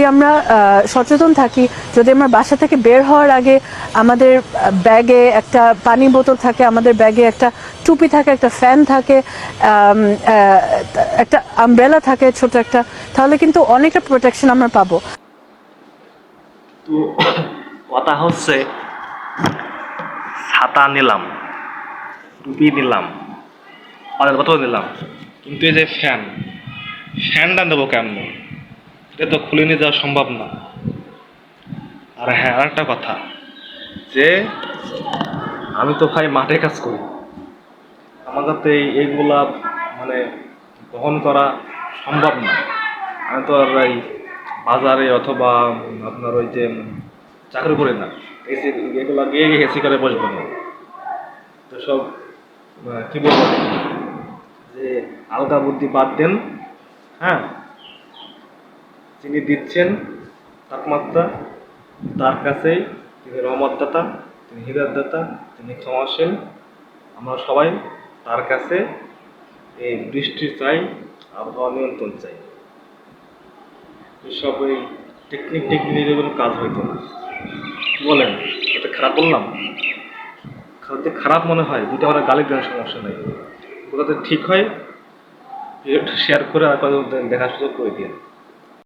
যদি আমরা সচেতন থাকি, যদি আমরা বাসা থেকে বের হওয়ার আগে আমাদের ব্যাগে একটা পানি বোতল থাকে, আমাদের ব্যাগে একটা টুপি থাকে, একটা ফ্যান থাকে একটা আমব্রেলা থাকে, ছোট একটা, তাহলে কিন্তু অনেকটা প্রোটেকশন আমরা পাবো। কথা হচ্ছে, ছাতা নিলাম, টুপি নিলাম পালের বোতল নিলাম, কিন্তু এই যে ফ্যান, ফ্যানটা নেব কেমন? এটা তো খুলে নিয়ে যাওয়া সম্ভব না। আর হ্যাঁ আর একটা কথা, যে আমি তো ভাই মাঠে কাজ করি। আমাদের তো এই এইগুলা মানে বহন করা সম্ভব না। আমি তো আর এই বাজারে অথবা আপনার ওই যে চাকরি করি না। এসি এগুলো গিয়ে গিয়ে এসি করে বসবো না। তো সব কী বলব? যে আলগা বুদ্ধি বাদ দেন হ্যাঁ? যিনি দিচ্ছেন তাপমাত্রা তার কাছেই তিনি রহমতদাতা, তিনি হীরাদাতা তিনি ক্ষমাশীল। আমরা সবাই তার কাছে এই বৃষ্টি চাই, আবহাওয়া নিয়ন্ত্রণ চাই। এসব ওই টেকনিক টেকনিক কোনো কাজ হইতো না। বলেন, এটা খারাপ বললাম? যদি খারাপ মনে হয় দুটো আমার গালি দেওয়ার সমস্যা নেই। ওটাতে ঠিক হয় শেয়ার করে আর কয়েকজন দেখার সুযোগ করে দিয়ে